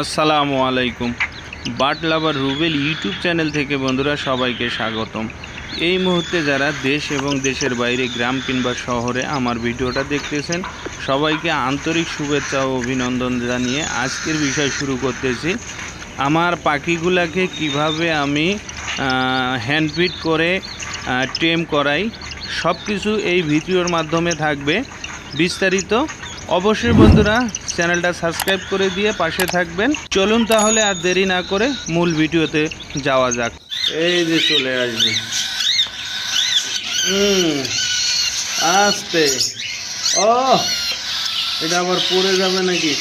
আসসালামু আলাইকুম। Bird lover Rubel YouTube channel থেকে বন্ধুরা সবাইকে স্বাগতম। এই মুহূর্তে যারা দেশ এবং দেশের বাইরে গ্রাম কিংবা শহরে আমার ভিডিওটা দেখতেছেন, সবাইকে আন্তরিক শুভেচ্ছা ও অভিনন্দন জানিয়ে আজকের বিষয় শুরু করতেছি। আমার পাখিগুলাকে কীভাবে আমি হ্যান্ডফিট করে টেম করাই সব কিছু এই ভিডিওর মাধ্যমে থাকবে বিস্তারিত। অবশ্যই বন্ধুরা চ্যানেলটা সাবস্ক্রাইব করে দিয়ে পাশে থাকবেন। চলুন তাহলে আর দেরি না করে মূল ভিডিওতে যাওয়া যাক। এই যে চলে আসবে। আস্তে। ও এটা আবার পড়ে যাবে নাকি?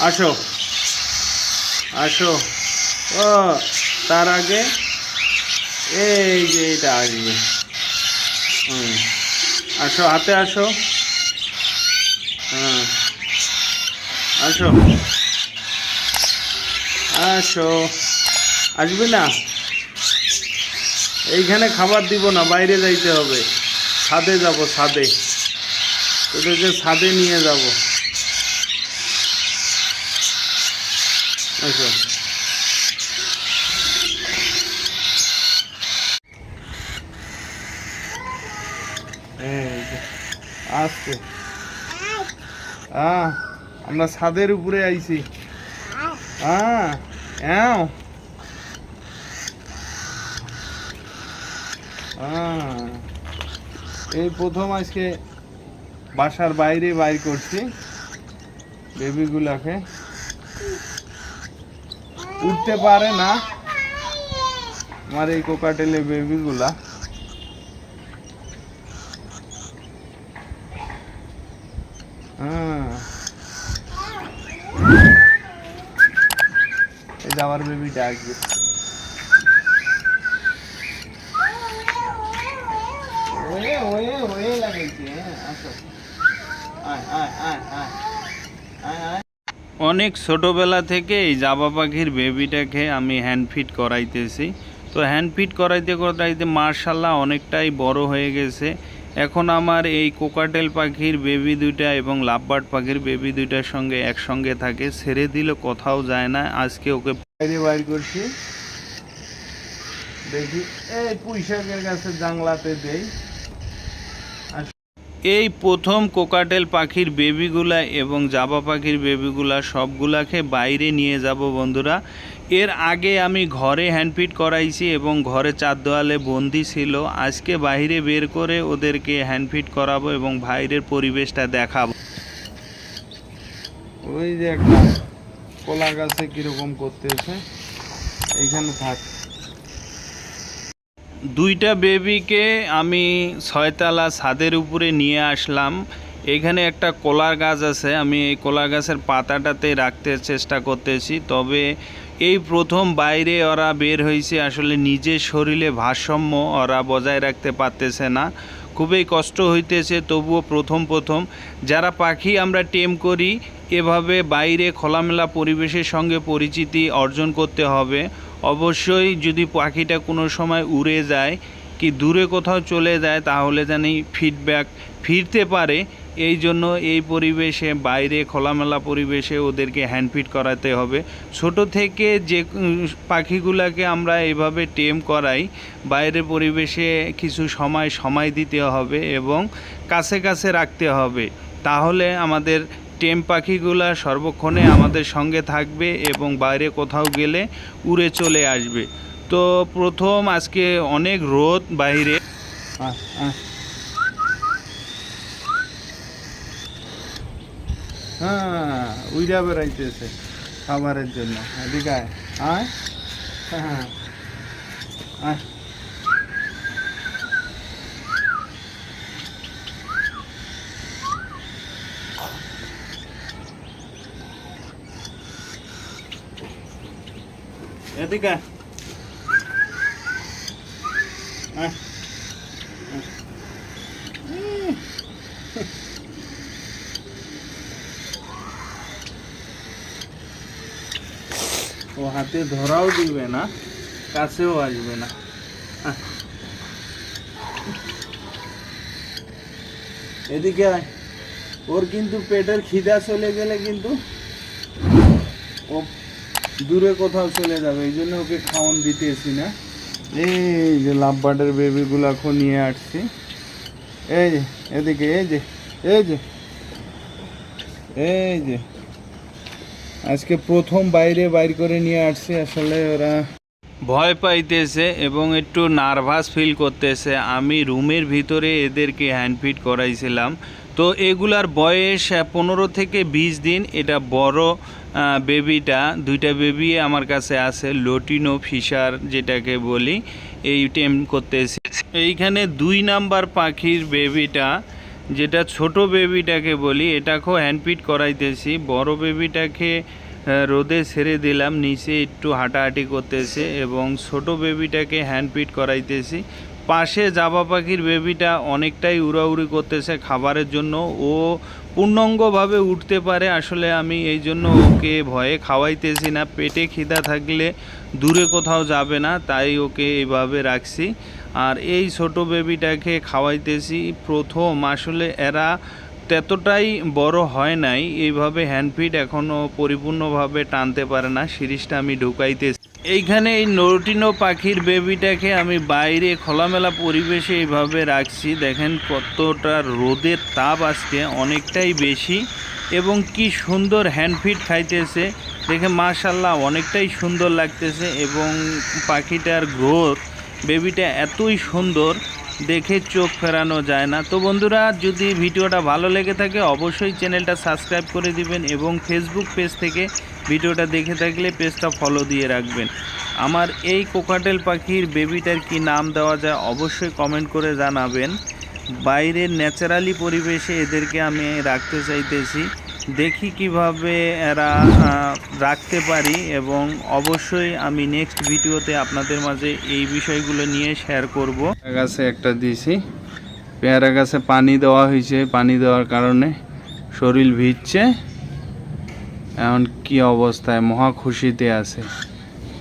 আসো আসো। ও তার আগে এই যে এটা আসবে। হুম, আসো, হাতে আসো। হ্যাঁ। আসো। আসো। আসবি না? এইখানে খাবার দিব না, বাইরে যাইতে হবে। ছাদে যাব, ছাদে। তোদেরকে ছাদে নিয়ে যাব। আসো। এই যে, আস্তে আহ আমরা ছাদের উপরে আইছি। হ্যাঁ এই প্রথম আজকে বাসার বাইরে বাইর করছি বেবিগুলাকে। উঠতে পারে না আমার এই কোকাটেলে বেবিগুলা। হ্যাঁ এই যে বেবিটা হ্যাঁ অনেক ছোটোবেলা থেকে এই জাবা পাখির বেবিটাকে আমি হ্যান্ড ফিট করাইতেছি। তো হ্যান্ড ফিট করাইতে করাইতে মার্শাল্লাহ অনেকটাই বড় হয়ে গেছে। এখন আমার এই কোকাটেল পাখির বেবি দুইটা এবং লাভবার্ড পাখির বেবি দুইটার সঙ্গে একসঙ্গে থাকে, ছেড়ে দিলে কোথাও যায় না, আজকে ওকে বাইরে বাইর করছি। দেখি, এই পুঁইশাকের কাছে জাংলাতে দেই। এই প্রথম কোকাটেল পাখির বেবিগুলা এবং জাবা পাখির বেবিগুলা সবগুলাকে বাইরে নিয়ে যাব বন্ধুরা। এর আগে আমি ঘরে হ্যান্ডফিট করাইছি এবং ঘরে চার দেওয়ালে বন্দি ছিল। আজকে বাইরে বের করে ওদেরকে হ্যান্ডফিট করাবো এবং বাইরের পরিবেশটা দেখাবো। ওই যে একটা কলা গাছে কীরকম করতেছে, এইখানে থাক। দুইটা বেবিকে আমি ছয়তলা ছাদের উপরে নিয়ে আসলাম। এখানে একটা কলার গাছ আছে। আমি এই কলা গাছের পাতাটাতে রাখতে চেষ্টা করতেছি। তবে এই প্রথম বাইরে ওরা বের হয়েছে। আসলে নিজের শরীরে ভারসাম্য ওরা বজায় রাখতে পারতেছে না। খুবই কষ্ট হইতেছে, তবুও প্রথম প্রথম। যারা পাখি আমরা টেম করি, এভাবে বাইরে খোলামেলা পরিবেশের সঙ্গে পরিচিতি অর্জন করতে হবে। অবশ্যই যদি পাখিটা কোনো সময় উড়ে যায়, কি দূরে কোথাও চলে যায়, তাহলে জানি ফিডব্যাক ফিরতে পারে। এই জন্য এই পরিবেশে, বাইরে খোলামেলা পরিবেশে ওদেরকে হ্যান্ডফিট করাতে হবে। ছোট থেকে যে পাখিগুলাকে আমরা এভাবে টেম করাই, বাইরে পরিবেশে কিছু সময় সময় দিতে হবে এবং কাছে কাছে রাখতে হবে। তাহলে আমাদের টেম পাখিগুলা সর্বক্ষণে আমাদের সঙ্গে থাকবে এবং বাইরে কোথাও গেলে উড়ে চলে আসবে। তো প্রথম আজকে অনেক রোদ বাইরে। হ্যাঁ বেড়াইতেছে খাবারের জন্য। এদিকে আয়। হ্যাঁ। আয়। এদিকে আয়। আয় ও হাতে ধরাও দিবে না কাছেও আসবে না আহ। এদিকে আয় ওর কিন্তু পেটের খিদা চলে গেলে কিন্তু ও দূরে কোথাও চলে যাবে, এই জন্য ওকে খাওয়ান দিতেছি না। এই যে লাভবার্ডের বেবিগুলো এখন নিয়ে আসছি। এই যে, এদিকে, এই যে এই যে এই যে। আজকে প্রথম বাইরে বাইর করে নিয়ে আসছি, আসলে ওরা ভয় পাইতেছে এবং একটু নার্ভাস ফিল করতেছে। আমি রুমের ভিতরে এদেরকে হ্যান্ডফিট করাইছিলাম। তো এগুলার বয়স পনেরো থেকে বিশ দিন, এটা বড় বেবিটা দুইটা বেবি আমার কাছে আছে লোটিনো ফিশার যেটাকে বলি, এই টেম করতেছি। এইখানে দুই নাম্বার পাখির বেবিটা যেটা ছোট বেবিটাকে বলি, এটাকেও হ্যান্ডপিট করাইতেছি। বড় বেবিটাকে রোদে ছেড়ে দিলাম, নিচে একটু হাঁটাহাঁটি করতেছে এবং ছোট বেবিটাকে হ্যান্ডপিট করাইতেছি। পাশে জাবা পাখির বেবিটা অনেকটাই উড়াউড়ি করতেছে খাবারের জন্য। ও পূর্ণাঙ্গভাবে উঠতে পারে, আসলে আমি এই জন্য ওকে ভয়ে খাওয়াইতেছি না। পেটে খিদা থাকলে দূরে কোথাও যাবে না, তাই ওকে এইভাবে রাখছি। আর এই ছোট বেবিটাকে খাওয়াইতেছি। প্রথম আসলে এরা ততটাই বড় হয় নাই, এইভাবে হ্যান্ডফিট এখনও পরিপূর্ণভাবে টানতে পারে না। সিরিজটা আমি ঢুকাইতেছি। এইখানে এই নরটিনো পাখির বেবিটাকে আমি বাইরে খোলামেলা পরিবেশে এইভাবে রাখছি। দেখেন কতটা রোদের তাপ আজকে, অনেকটাই বেশি এবং কি সুন্দর হ্যান্ডফিট খাইতেছে। দেখে মাশাল্লাহ অনেকটাই সুন্দর লাগতেছে এবং পাখিটার গ্রোথ বেবিটা এতই সুন্দর দেখে চোখ ফেরানো যায় না। তো বন্ধুরা, যদি ভিডিওটা ভালো লেগে থাকে, অবশ্যই চ্যানেলটা সাবস্ক্রাইব করে দিবেন এবং ফেসবুক পেজ থেকে ভিডিওটা দেখে থাকলে পেজটা ফলো দিয়ে রাখবেন। আমার এই কোকাটেল পাখির বেবিটার কি নাম দেওয়া যায়, অবশ্যই কমেন্ট করে জানাবেন। বাইরের ন্যাচারালি পরিবেশে এদেরকে আমি রাখতে চাইতেছি। দেখি কীভাবে এরা রাখতে পারি এবং অবশ্যই আমি নেক্সট ভিডিওতে আপনাদের মাঝে এই বিষয়গুলো নিয়ে শেয়ার করব। গাছে একটা দিয়েছি। পেয়ারা গাছে পানি দেওয়া হয়েছে। পানি দেওয়ার কারণে শরীর ভিজছে। এখন কি অবস্থায়? মহা খুশিতে আছে।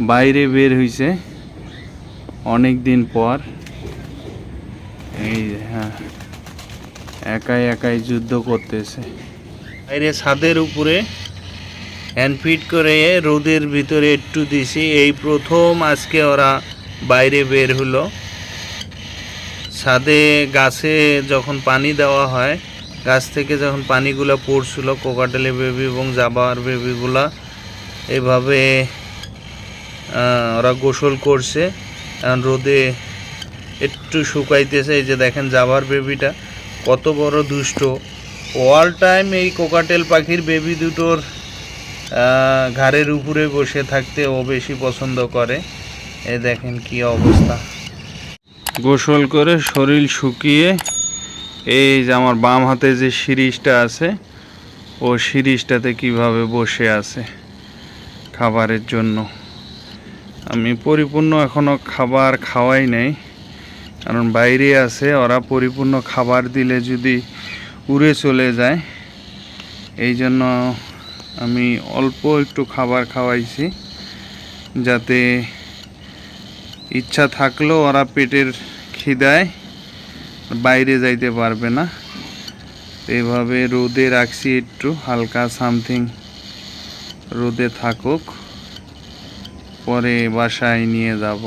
বাইরে বের হয়েছে। অনেক দিন পর। এই হ্যাঁ। একাই একাই যুদ্ধ করতেছে। বাইরে ছাদের উপরে হ্যান্ডফিট করে রোদের ভিতরে একটু দিছি। এই প্রথম আজকে ওরা বাইরে বের হলো। ছাদে গাছে যখন পানি দেওয়া হয়, গাছ থেকে যখন পানিগুলো পড়ছিল, কোকাটেলে বেবি এবং জাবার বেবিগুলা, এভাবে ওরা গোসল করছে। এখন রোদে একটু শুকাইতেছে। এই যে দেখেন জাবার বেবিটা কত বড় দুষ্ট। অল টাইম এই কোকাটেল পাখির বেবি দুটোর ঘাড়ের উপরে বসে থাকতে ও বেশি পছন্দ করে। এ দেখেন কি অবস্থা। গোসল করে শরীর শুকিয়ে এই যে আমার বাম হাতে যে সিরিজটা আছে, ও সিরিজটাতে কীভাবে বসে আছে খাবারের জন্য। আমি পরিপূর্ণ এখনও খাবার খাওয়াই নাই, কারণ বাইরে আছে, ওরা পরিপূর্ণ খাবার দিলে যদি উড়ে চলে যায়। এই জন্য আমি অল্প একটু খাবার খাওয়াইছি, যাতে ইচ্ছা থাকলেও ওরা পেটের খিদায় বাইরে যাইতে পারবে না। তো এভাবে রোদে রাখছি একটু, হালকা সামথিং রোদে থাকুক, পরে বাসায় নিয়ে যাব।